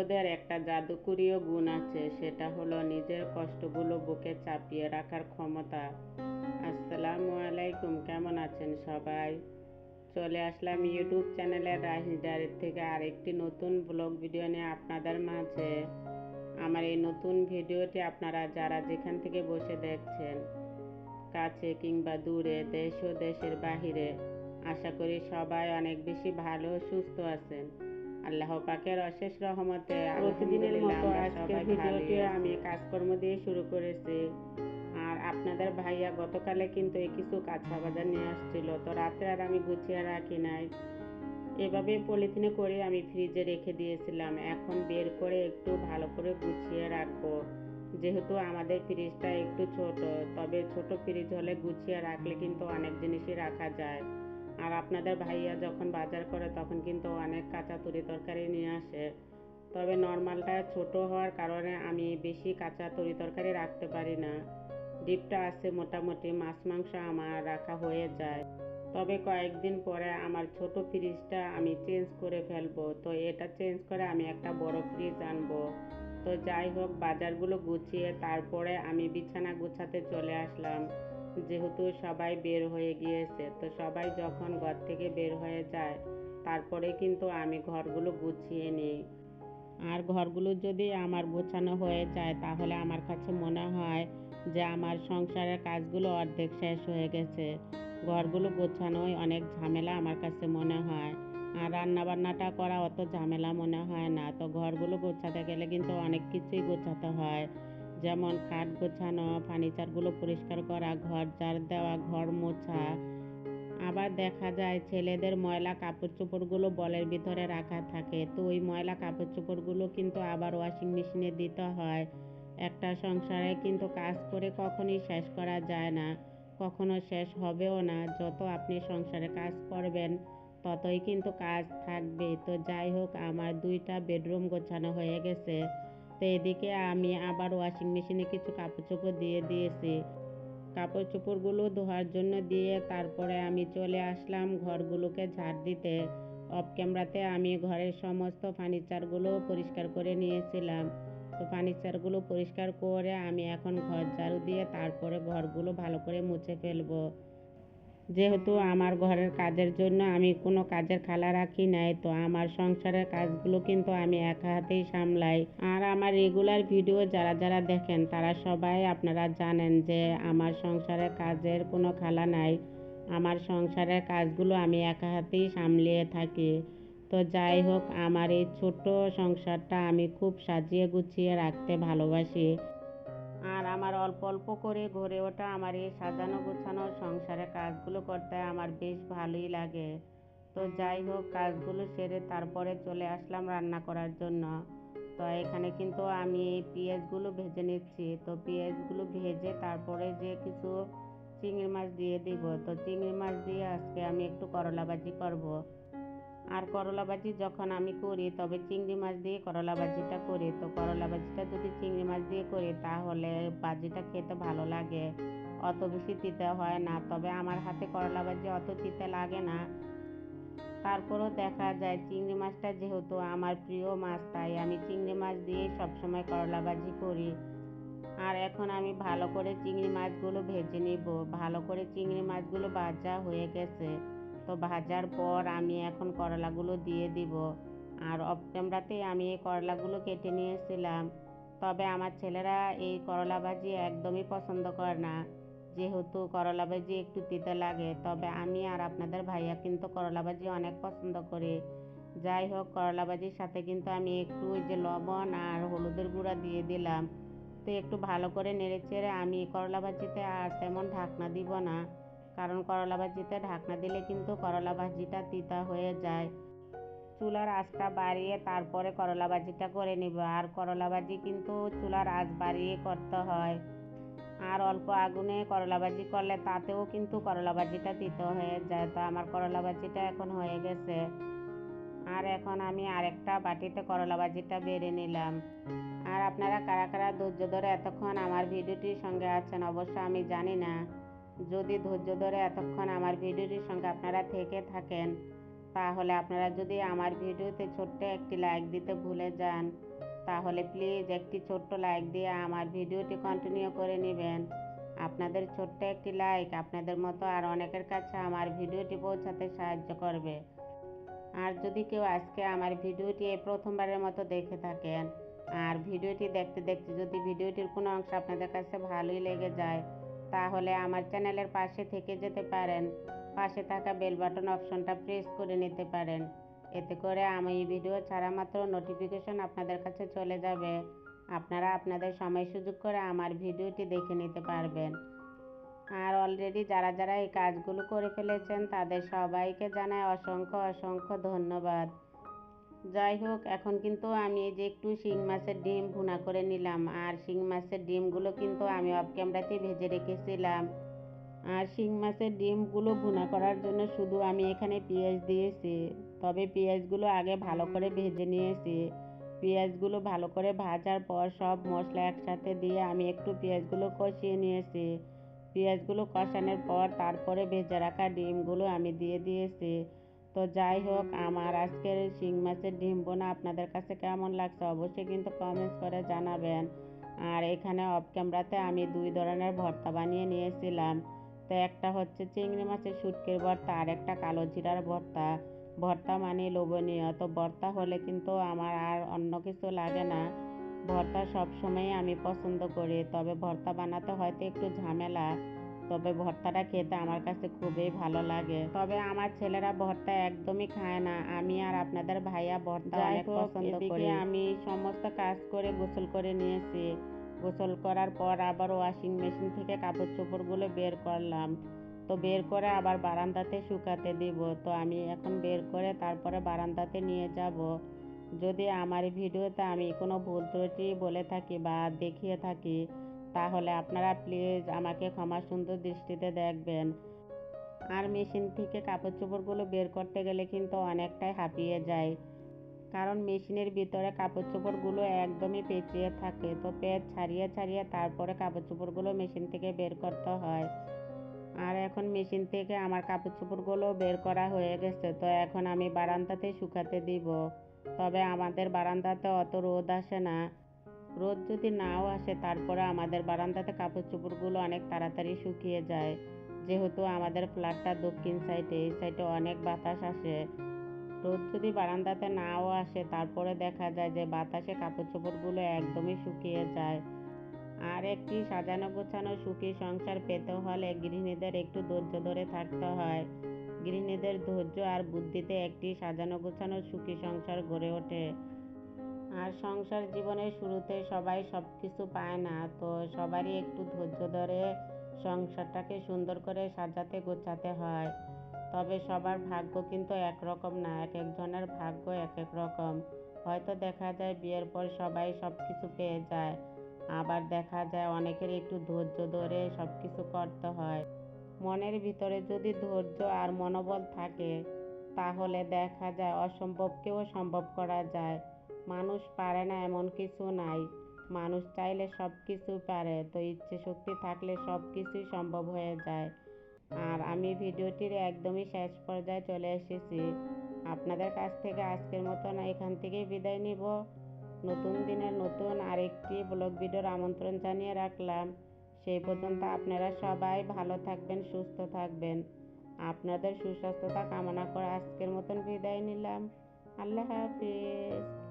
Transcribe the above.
ওদের একটা জাদুকরীয় গুণ আছে, সেটা হলো নিজের কষ্টগুলো বুকে চাপিয়ে রাখার ক্ষমতা। আসসালামু আলাইকুম, কেমন আছেন সবাই? চলে আসলাম ইউটিউব চ্যানেলের রাহিস ডায়ের থেকে আরেকটি নতুন ব্লগ ভিডিও নিয়ে আপনাদের মাঝে। আমার এই নতুন ভিডিওটি আপনারা যারা যেখান থেকে বসে দেখছেন, কাছে কিংবা দূরে, দেশ ও দেশের বাহিরে, আশা করি সবাই অনেক বেশি ভালো সুস্থ আছেন। আল্লাহ পাকের অশেষ রহমতে প্রতিদিনের মতো আজকের ভিডিওটি আমি কাজকর্ম দিয়ে শুরু করেছি। আর আপনাদের ভাইয়া গতকালে কিন্তু এই কিছু কাঁচা বাজার নিয়ে আসছিল। তো রাতে আর আমি গুছিয়ে রাখি নাই। এভাবে পলিথিনে করে আমি ফ্রিজে রেখে দিয়েছিলাম। এখন বের করে একটু ভালো করে গুছিয়ে রাখব। যেহেতু আমাদের ফ্রিজটা একটু ছোট তবে ছোট ফ্রিজ হলে গুছিয়ে রাখলে কিন্তু অনেক জিনিসই রাখা যায়। আর আপনাদের ভাইয়া যখন বাজার করে তখন কিন্তু অনেক কাঁচা তরি তরকারি নিয়ে আসে। তবে নর্মালটা ছোট হওয়ার কারণে আমি বেশি কাঁচা তরি তরকারি রাখতে পারি না। ডিপটা আছে মোটামুটি মাছ মাংস আমার রাখা হয়ে যায়। তবে কয়েকদিন পরে আমার ছোট ফ্রিজটা আমি চেঞ্জ করে ফেলব। তো এটা চেঞ্জ করে আমি একটা বড় ফ্রিজ আনব। তো যাই হোক, বাজারগুলো গুছিয়ে তারপরে আমি বিছানা গুছাতে চলে আসলাম। যেহেতু সবাই বের হয়ে গিয়েছে, তো সবাই যখন ঘর থেকে বের হয়ে যায়, তারপরে কিন্তু আমি ঘরগুলো গুছিয়ে নিই। আর ঘরগুলো যদি আমার গোছানো হয়ে যায়, তাহলে আমার কাছে মনে হয় যে আমার সংসারের কাজগুলো অর্ধেক শেষ হয়ে গেছে। ঘরগুলো গোছানোই অনেক ঝামেলা আমার কাছে মনে হয়। আর রান্নাবান্নাটা করা অত ঝামেলা মনে হয় না। তো ঘরগুলো গোছাতে গেলে কিন্তু অনেক কিছুই গোছাতে হয়। যেমন খাট গোছানো, ফার্নিচারগুলো পরিষ্কার করা, ঘর ঝাড় দেওয়া, ঘর মোছা। আবার দেখা যায় ছেলেদের ময়লা কাপড় চোপড়গুলো বলের ভিতরে রাখা থাকে। তো ওই ময়লা কাপড় চোপড়গুলো কিন্তু আবার ওয়াশিং মেশিনে দিতে হয়। একটা সংসারে কিন্তু কাজ করে কখনই শেষ করা যায় না। কখনো শেষ হবেও না। যত আপনি সংসারে কাজ করবেন, ততই কিন্তু কাজ থাকবে। তো যাই হোক, আমার দুইটা বেডরুম গোছানো হয়ে গেছে। তো এদিকে আমি আবার ওয়াশিং মেশিনে কিছু কাপড় চোপড় দিয়ে দিয়েছি। কাপড় চোপড়গুলো ধোয়ার জন্য দিয়ে তারপরে আমি চলে আসলাম ঘরগুলোকে ঝাড় দিতে। অফ ক্যামেরাতে আমি ঘরের সমস্ত ফার্নিচারগুলো পরিষ্কার করে নিয়েছিলাম। তো ফার্নিচারগুলো পরিষ্কার করে আমি এখন ঘর ঝাড়ু দিয়ে তারপরে ঘরগুলো ভালো করে মুছে ফেলব। যেহেতু আমার ঘরের কাজের জন্য আমি কোনো কাজের খালা রাখি নাই, তো আমার সংসারের কাজগুলো কিন্তু আমি একা হাতেই সামলাই। আর আমার রেগুলার ভিডিও যারা যারা দেখেন, তারা সবাই আপনারা জানেন যে আমার সংসারের কাজের কোনো খালা নাই। আমার সংসারের কাজগুলো আমি একা হাতেই সামলিয়ে থাকি। তো যাই হোক, আমার এই ছোট্ট সংসারটা আমি খুব সাজিয়ে গুছিয়ে রাখতে ভালোবাসি। আর আমার অল্প অল্প করে ঘরে ওঠা আমার এই সাজানো গোছানো সংসারে কাজগুলো করতে আমার বেশ ভালোই লাগে। তো যাই হোক, কাজগুলো সেরে তারপরে চলে আসলাম রান্না করার জন্য। তো এখানে কিন্তু আমি এই পেঁয়াজগুলো ভেজে নিচ্ছি। তো পেঁয়াজগুলো ভেজে তারপরে যে কিছু চিংড়ি মাছ দিয়ে দিব। তো চিংড়ি মাছ দিয়ে আজকে আমি একটু করলা ভাজি করব। আর করলা ভাজি যখন আমি করি, তবে চিংড়ি মাছ দিয়ে করলা ভাজিটা করি। তো করলা ভাজিটা যদি চিংড়ি মাছ দিয়ে করি, তাহলে ভাজিটা খেতে ভালো লাগে। অত বেশি তিতে হয় না, তবে আমার হাতে করলা ভাজি অত তিতে লাগে না। তারপরও দেখা যায়, চিংড়ি মাছটা যেহেতু আমার প্রিয় মাছ, তাই আমি চিংড়ি মাছ দিয়ে সবসময় করলা ভাজি করি। আর এখন আমি ভালো করে চিংড়ি মাছগুলো ভেজে নিব। ভালো করে চিংড়ি মাছগুলো ভাজা হয়ে গেছে। তো ভাজার পর আমি এখন করলাগুলো দিয়ে দিব। আর অফ আমি এই করলাগুলো কেটে নিয়েছিলাম। তবে আমার ছেলেরা এই করলা ভাজি একদমই পছন্দ করে না। যেহেতু করলা ভাজি একটু তিতে লাগে, তবে আমি আর আপনাদের ভাইয়া কিন্তু করলা ভাজি অনেক পছন্দ করি। যাই হোক, করলা ভাজির সাথে কিন্তু আমি একটু যে লবণ আর হলুদের গুঁড়া দিয়ে দিলাম। তো একটু ভালো করে নেড়ে চেড়ে আমি করলা ভাজিতে আর তেমন ঢাকনা দিব না। কারণ করলা ভাজিতে ঢাকনা দিলে কিন্তু করলা ভাজিটা তিতা হয়ে যায়। চুলার আঁচটা বাড়িয়ে তারপরে করলা ভাজিটা করে নিব। আর করলা ভাজি কিন্তু চুলার আঁচ বাড়িয়ে করতে হয়। আর অল্প আগুনে করলা ভাজি করলে তাতেও কিন্তু করলা ভাজিটা তিতো হয়ে যায়। তো আমার করলা ভাজিটা এখন হয়ে গেছে। আর এখন আমি আরেকটা বাটিতে করলা ভাজিটা বেড়ে নিলাম। আর আপনারা কারা কারা ধৈর্য ধরে এতক্ষণ আমার ভিডিওটির সঙ্গে আছেন অবশ্য আমি জানি না। যদি ধৈর্য ধরে এতক্ষণ আমার ভিডিওটির সঙ্গে আপনারা থেকে থাকেন, তাহলে আপনারা যদি আমার ভিডিওতে ছোট্ট একটি লাইক দিতে ভুলে যান, তাহলে প্লিজ একটি ছোট্ট লাইক দিয়ে আমার ভিডিওটি কন্টিনিউ করে নেবেন। আপনাদের ছোট্ট একটি লাইক আপনাদের মতো আর অনেকের কাছে আমার ভিডিওটি পৌঁছাতে সাহায্য করবে। আর যদি কেউ আজকে আমার ভিডিওটি এই প্রথমবারের মতো দেখে থাকেন, আর ভিডিওটি দেখতে দেখতে যদি ভিডিওটির কোনো অংশ আপনাদের কাছে ভালোই লেগে যায় তাহলে আমার চ্যানেলের পাশে থেকে যেতে পারেন। পাশে থাকা বেল বাটন অপশনটা প্রেস করে নিতে পারেন। এতে করে আমি এই ভিডিও ছাড়া মাত্র নোটিফিকেশন আপনাদের কাছে চলে যাবে। আপনারা আপনাদের সময় সুযোগ করে আমার ভিডিওটি দেখে নিতে পারবেন। আর অলরেডি যারা যারা এই কাজগুলো করে ফেলেছেন, তাদের সবাইকে জানাই অসংখ্য অসংখ্য ধন্যবাদ। যাই হোক, এখন কিন্তু আমি এই যে একটু শিং মাছের ডিম ভুনা করে নিলাম। আর শিং মাছের ডিমগুলো কিন্তু আমি অফ ক্যামেরাতেই ভেজে রেখেছিলাম। আর শিং মাছের ডিমগুলো ভুনা করার জন্য শুধু আমি এখানে পেঁয়াজ দিয়েছি। তবে পেঁয়াজগুলো আগে ভালো করে ভেজে নিয়েছি। পেঁয়াজগুলো ভালো করে ভাজার পর সব মশলা একসাথে দিয়ে আমি একটু পেঁয়াজগুলো কষিয়ে নিয়েছি। পেঁয়াজগুলো কষানোর পর তারপরে ভেজে রাখা ডিমগুলো আমি দিয়ে দিয়েছি। তো যাই হোক, আমার আজকের শিং মাছের ডিম বোনা আপনাদের কাছে কেমন লাগছে অবশ্যই কিন্তু কমেন্টস করে জানাবেন। আর এখানে অফ ক্যামেরাতে আমি দুই ধরনের ভর্তা বানিয়ে নিয়েছিলাম। তো একটা হচ্ছে চিংড়ি মাছের শুটকির ভর্তা, আর একটা কালো জিরার ভর্তা। ভর্তা মানে লোভনীয়, তো ভর্তা হলে কিন্তু আমার আর অন্য কিছু লাগে না। ভর্তা সবসময় আমি পছন্দ করি, তবে ভর্তা বানাতে হয়তো একটু ঝামেলা। তবে ভর্তাটা খেতে আমার কাছে খুবই ভালো লাগে। তবে আমার ছেলেরা ভর্তা একদমই খায় না। আমি আর আপনাদের ভাইয়া ভর্তা অনেক পছন্দ করি। আমি সমস্ত কাজ করে গোসল করে নিয়েছি। গোসল করার পর আবার ওয়াশিং মেশিন থেকে কাপড় চোপড়গুলো বের করলাম। তো বের করে আবার বারান্দাতে শুকাতে দিব। তো আমি এখন বের করে তারপরে বারান্দাতে নিয়ে যাব। যদি আমার ভিডিওতে আমি কোনো ভুল ত্রুটি বলে থাকি বা দেখিয়ে থাকি তাহলে আপনারা প্লিজ আমাকে ক্ষমা সুন্দর দৃষ্টিতে দেখবেন। আর মেশিন থেকে কাপড় চোপড়গুলো বের করতে গেলে কিন্তু অনেকটাই হাঁপিয়ে যায়। কারণ মেশিনের ভিতরে কাপড় চোপড়গুলো একদমই পেঁচিয়ে থাকে, তো পেট ছাড়িয়ে ছাড়িয়ে তারপরে কাপড় চোপড়গুলো মেশিন থেকে বের করতে হয়। আর এখন মেশিন থেকে আমার কাপড় চোপড়গুলো বের করা হয়ে গেছে, তো এখন আমি বারান্দাতে শুকাতে দিব। তবে আমাদের বারান্দাতে অত রোদ আসে না। রোদ যদি নাও আসে, তারপরে আমাদের বারান্দাতে কাপড় চোপড়গুলো অনেক তাড়াতাড়ি শুকিয়ে যায়। যেহেতু আমাদের ফ্ল্যাটটা দক্ষিণ সাইডে, এই সাইডে অনেক বাতাস আসে। রোদ যদি বারান্দাতে নাও আসে, তারপরে দেখা যায় যে বাতাসে কাপড় চোপড়গুলো একদমই শুকিয়ে যায়। আর একটি সাজানো গোছানো সুখী সংসার পেতে হলে গৃহিণীদের একটু ধৈর্য ধরে থাকতে হয়। গৃহিণীদের ধৈর্য আর বুদ্ধিতে একটি সাজানো গোছানো সুখী সংসার গড়ে ওঠে। আর সংসার জীবনের শুরুতে সবাই সব কিছু পায় না। তো সবারই একটু ধৈর্য ধরে সংসারটাকে সুন্দর করে সাজাতে গোছাতে হয়। তবে সবার ভাগ্য কিন্তু একরকম না, এক একজনের ভাগ্য এক এক রকম। হয়তো দেখা যায় বিয়ের পর সবাই সব কিছু পেয়ে যায়, আবার দেখা যায় অনেকের একটু ধৈর্য ধরে সব কিছু করতে হয়। মনের ভিতরে যদি ধৈর্য আর মনোবল থাকে, তাহলে দেখা যায় অসম্ভবকেও সম্ভব করা যায়। মানুষ পারে না এমন কিছু নাই। মানুষ চাইলে সব কিছু পারে, তো ইচ্ছে শক্তি থাকলে সব কিছুই সম্ভব হয়ে যায়। আর আমি ভিডিওটির একদমই শেষ পর্যায়ে চলে এসেছি। আপনাদের কাছ থেকে আজকের মতন এখান থেকেই বিদায় নিব। নতুন দিনের নতুন আরেকটি ব্লগ ভিডিওর আমন্ত্রণ জানিয়ে রাখলাম। সেই পর্যন্ত আপনারা সবাই ভালো থাকবেন, সুস্থ থাকবেন। আপনাদের সুস্বাস্থ্যতা কামনা করে আজকের মতন বিদায় নিলাম। আল্লাহ হাফিজ।